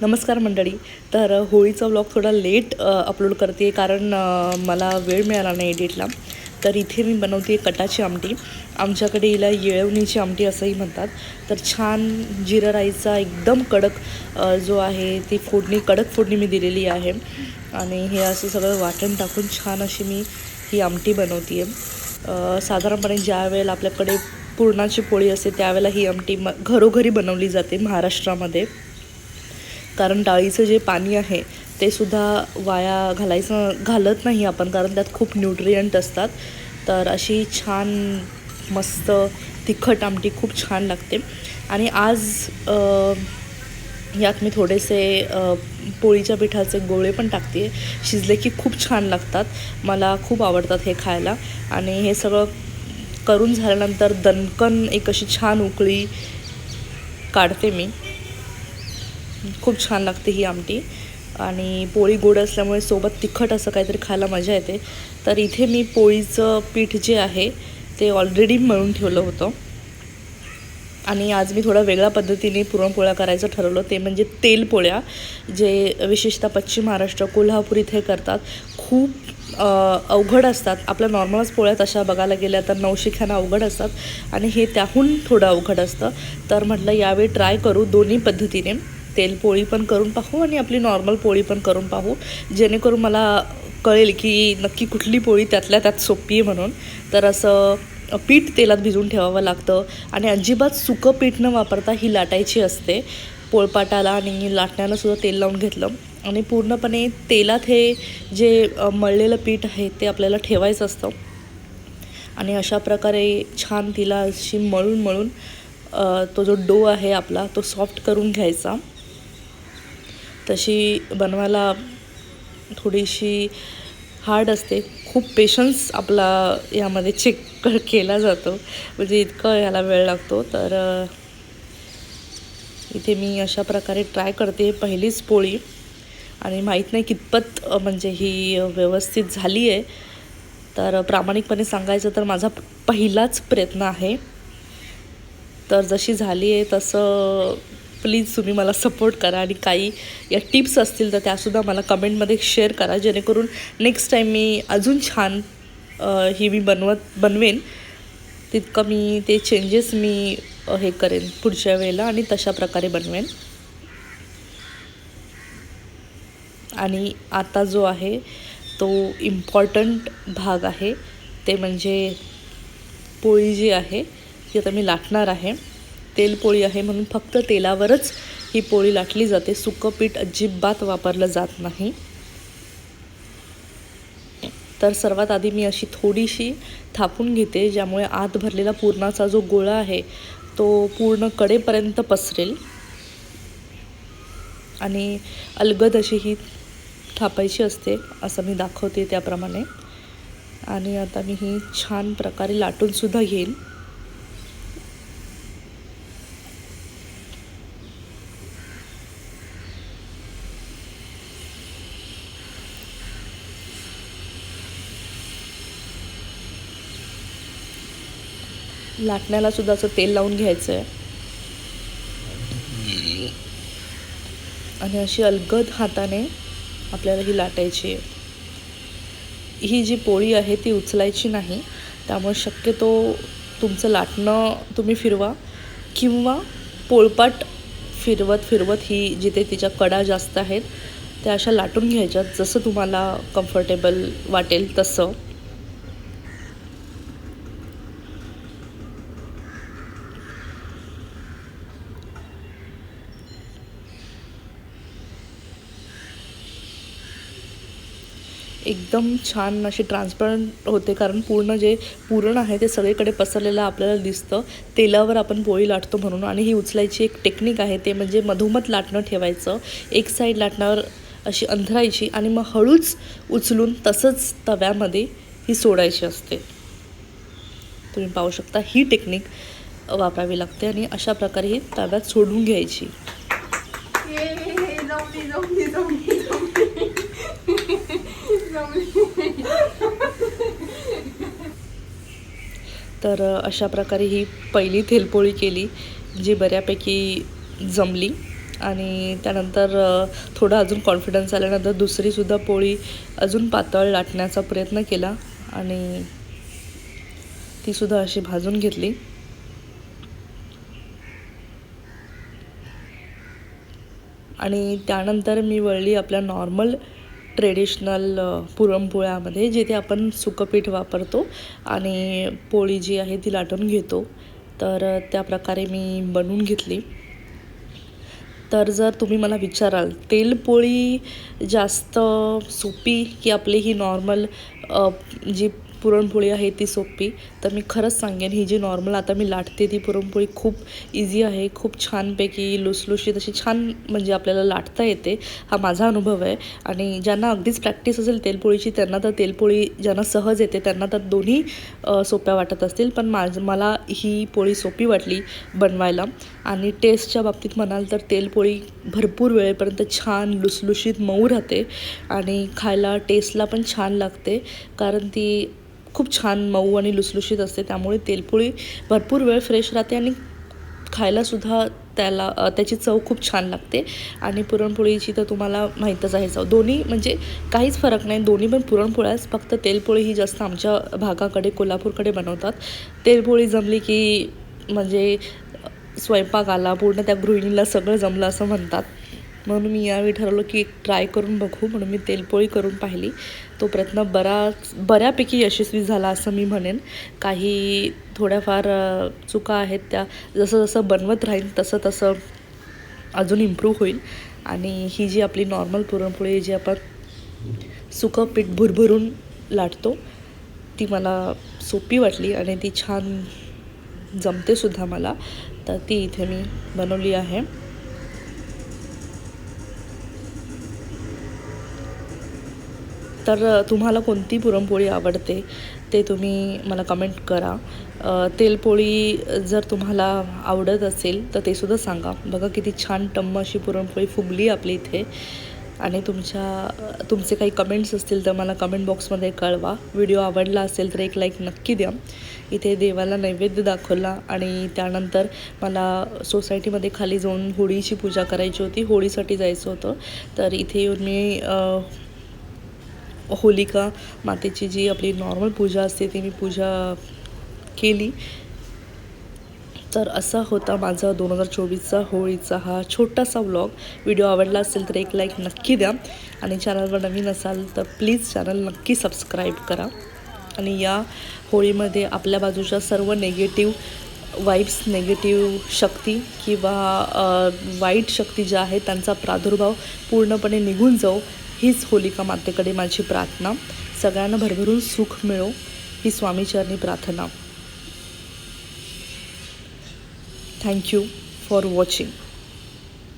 नमस्कार मंडळी. तर होळीचा व्लॉग थोडा लेट अपलोड करते कारण मला वेळ मिळाला नाही एडिटला तर इथे मी बनवते कटाची आमटी. आमच्याकडे हिला येळवणीची आमटी असंही म्हणतात. तर छान जिरा राईचा एकदम कडक जो आहे ती फोडणी कडक फोडणी मी दिलेली आहे. आणि हे असं सगळं वाटण टाकून छान अशी मी ही आमटी बनवते आहे साधारणपणे ज्या वेळेला आपल्याकडे पुरणाची पोळी असते त्यावेळेला ही आमटी म घरोघरी बनवली जाते महाराष्ट्रामध्ये. कारण डाळीचं जे पाणी आहे ते सुद्धा वाया घालायचं घालत नाही आपण कारण त्यात खूप न्यूट्रियंट असतात. तर अशी छान मस्त तिखट आमटी खूप छान लागते. आणि आज यात मी थोडेसे पोळीच्या पिठाचे गोळे पण टाकते. शिजले की खूप छान लागतात. मला खूप आवडतात हे खायला. आणि हे सगळं करून झाल्यानंतर दणकन एक अशी छान उकळी काढते मी. खूप छान लागते ही आमटी. आणि पोळी गोड असल्यामुळे सोबत तिखट असं काहीतरी खायला मजा येते. तर इथे मी पोळीचं पीठ जे आहे ते ऑलरेडी मळून ठेवलं होतं. आणि आज मी थोडा वेगळ्या पद्धतीने पुरणपोळ्या करायचं ठरवलं. ते म्हणजे तेलपोळ्या जे विशेषतः पश्चिम महाराष्ट्र कोल्हापूर इथे करतात. खूप अवघड असतात. आपल्या नॉर्मलच पोळ्या तशा बघायला गेल्या तर नवशिख्यांना अवघड असतात. आणि हे त्याहून थोडं अवघड असतं. तर म्हटलं यावेळी ट्राय करू दोन्ही पद्धतीने. तेलपोळी पण करून पाहू आणि आपली नॉर्मल पोळी पण करून पाहू. जेणेकरून मला कळेल की नक्की कुठली पोळी त्यातल्या त्यात सोपी आहे म्हणून. तर असं पीठ तेलात भिजून ठेवावं लागतं आणि अजिबात सुकं पीठ न वापरता ही लाटायची असते. पोळपाटाला आणि लाटण्याला सुद्धा तेल लावून घेतलं. आणि पूर्णपणे तेलात हे जे मळलेलं पीठ आहे ते आपल्याला ठेवायचं असतं. आणि अशा प्रकारे छान तिला अशी मळून मळून तो जो डो आहे आपला तो सॉफ्ट करून घ्यायचा. तशी बनवायला थोडीशी हार्ड असते. खूप पेशन्स आपला यामध्ये चेक केला जातो. म्हणजे इतकं ह्याला वेळ लागतो. तर इथे मी अशा प्रकारे ट्राय करते पहिलीच पोळी. आणि माहीत नाही कितपत म्हणजे ही व्यवस्थित झाली आहे तर प्रामाणिकपणे सांगायचं तर माझा पहिलाच प्रयत्न आहे. तर जशी झाली आहे तसं प्लीज तुम्ही मला सपोर्ट करा आणि काही या टिप्स असतील तर त्यासुद्धा मला कमेंटमध्ये शेअर करा जेणेकरून नेक्स्ट टाईम मी अजून छान ही मी बनवत बनवेन. तितकं मी ते चेंजेस मी हे करेन पुढच्या वेळेला आणि तशा प्रकारे बनवेन. आणि आता जो आहे तो इम्पॉर्टंट भाग आहे ते म्हणजे पोळी जी आहे ती आता मी लाटणार आहे. तेलपोळी आहे म्हणून फक्त तेलावरच ही पोळी लाटली जाते. सुकं पीठ अजिबात वापरलं जात नाही. तर सर्वात आधी मी अशी थोडीशी थापून घेते ज्यामुळे आत भरलेला पूर्णाचा जो गोळा आहे तो पूर्ण कडेपर्यंत पसरेल. आणि अलगद अशी ही थापायची असते असं मी दाखवते त्याप्रमाणे. आणि आता मी ही छान प्रकारे लाटूनसुद्धा घेईन लाटण्याला सुद्धा असं तेल लावून घ्यायचं आहे आणि अशी अलगद हाताने आपल्याला ही लाटायची आहे. ही जी पोळी आहे ती उचलायची नाही त्यामुळे शक्यतो तुमचं लाटणं तुम्ही फिरवा किंवा पोळपाट फिरवत फिरवत ही जिथे तिच्या कडा जास्त आहेत त्या अशा लाटून घ्यायच्यात जसं तुम्हाला कम्फर्टेबल वाटेल तसं. एकदम छान अशी ट्रान्सपरंट होते. कारण पूर्ण जे पुरण आहे ते सगळीकडे पसरलेलं आपल्याला दिसतं. तेलावर आपण पोळी लाटतो म्हणून. आणि ही उचलायची एक टेक्निक आहे. ते म्हणजे मधोमध लाटणं ठेवायचं. एक साईड लाटण्यावर अशी अंथरायची आणि मग हळूच उचलून तसंच तव्यामध्ये ही सोडायची असते. तुम्ही पाहू शकता ही टेक्निक वापरावी लागते आणि अशा प्रकारे ही तव्यात सोडून घ्यायची ये जमली जमली जमली जमली जमली तर अशा प्रकारे ही पहिली तेलपोळी केली जी बऱ्यापैकी जमली. आणि त्यानंतर थोडं थोडा अजून कॉन्फिडन्स आल्यानंतर दुसरीसुद्धा पोळी अजून पातळ लाटण्याचा प्रयत्न केला आणि तीसुद्धा अशी भाजून घेतली. आणि त्यानंतर मी वळली आपल्या नॉर्मल ट्रेडिशनल पुरणपोळ्यामध्ये जिथे आपण सुकपीठ वापरतो आणि पोळी जी आहे ती लाटून घेतो. तर त्या प्रकारे मी बनवून घेतली. तर जर तुम्ही मला विचाराल तेलपोळी जास्त सोपी की आपली ही नॉर्मल जी पुरणपोळी आहे ती सोपी तर मी खरंच सांगेन ही जी नॉर्मल आता मी लाटते ती पुरणपोळी खूप इझी आहे खूप छानपैकी लुसलुशीत अशी छान म्हणजे आपल्याला लाटता येते हा माझा अनुभव आहे. आणि ज्यांना अगदीच प्रॅक्टिस असेल तेलपोळीची त्यांना तर तेलपोळी ज्यांना सहज येते त्यांना तर दोन्ही सोप्या वाटत असतील. पण माझ मला ही पोळी सोपी वाटली बनवायला. आणि टेस्टच्या बाबतीत म्हणाल तर तेलपोळी भरपूर वेळेपर्यंत छान लुसलुशीत मऊ राहते. आणि खायला टेस्टला पण छान लागते. कारण ती खूप छान मऊ आणि लुसलुशीत असते त्यामुळे तेलपोळी भरपूर वेळ फ्रेश राहते आणि खायलासुद्धा त्याला त्याची चव खूप छान लागते. आणि पुरणपोळीची तर तुम्हाला माहीतच आहे चव. दोन्ही म्हणजे काहीच फरक नाही दोन्ही पण पुरणपोळ्याच फक्त तेलपोळी ही जास्त आमच्या भागाकडे कोल्हापूरकडे बनवतात. तेलपोळी जमली की म्हणजे स्वयंपाक आला पूर्ण त्या गृहिणीला सगळं जमलं असं म्हणतात. म्हणून मी यावेळी ठरवलं की एक ट्राय करून बघू म्हणून मी तेलपोळी करून पाहिली. तो प्रयत्न बराच बऱ्यापैकी यशस्वी झाला असं मी म्हणेन. काही थोड्याफार चुका आहेत त्या जसं जसं बनवत राहील तसं तसं अजून इम्प्रूव्ह होईल. आणि ही जी आपली नॉर्मल पुरणपोळी जी आपण सुकं पीठ भुरभुरून लाटतो ती मला सोपी वाटली आणि ती छान जमते सुद्धा मला. तर ती इथे मी बनवली आहे. तर तुम्हाला कोणती पुरणपोळी आवडते ते तुम्ही मला कमेंट करा. तेलपोळी जर तुम्हाला आवडत असेल तर ते सुद्धा सांगा. बघा किती छान टम्म अशी पुरणपोळी फुगली आपली इथे. आणि तुमच्या तुमचे काही कमेंट्स असतील तर मला कमेंट बॉक्समध्ये कळवा. व्हिडिओ आवडला असेल तर एक लाईक नक्की द्या. इथे देवाला नैवेद्य दाखवला आणि त्यानंतर मला सोसायटीमध्ये खाली जाऊन होळीची पूजा करायची होती. होळीसाठी जायचं होतं. तर इथे येऊन मी होलिका मातेची जी आपली नॉर्मल पूजा असते ती मी पूजा केली. तर असा होता माझा दोन हजार चोवीसचा होळीचा हा छोटासा व्लॉग व्हिडिओ आवडला असेल तर एक लाईक नक्की द्या. आणि चॅनलवर नवीन असाल तर प्लीज चॅनल नक्की सबस्क्राईब करा. आणि या होळीमध्ये आपल्या बाजूच्या सर्व नेगेटिव्ह वाईब्स नेगेटिव्ह शक्ती किंवा वाईट शक्ती ज्या आहेत त्यांचा प्रादुर्भाव पूर्णपणे निघून जाऊ. हीच होलिका मातेकडे माझी प्रार्थना. सगळ्यांना भरभरून सुख मिळो ही स्वामीचरणी प्रार्थना. Thank you for watching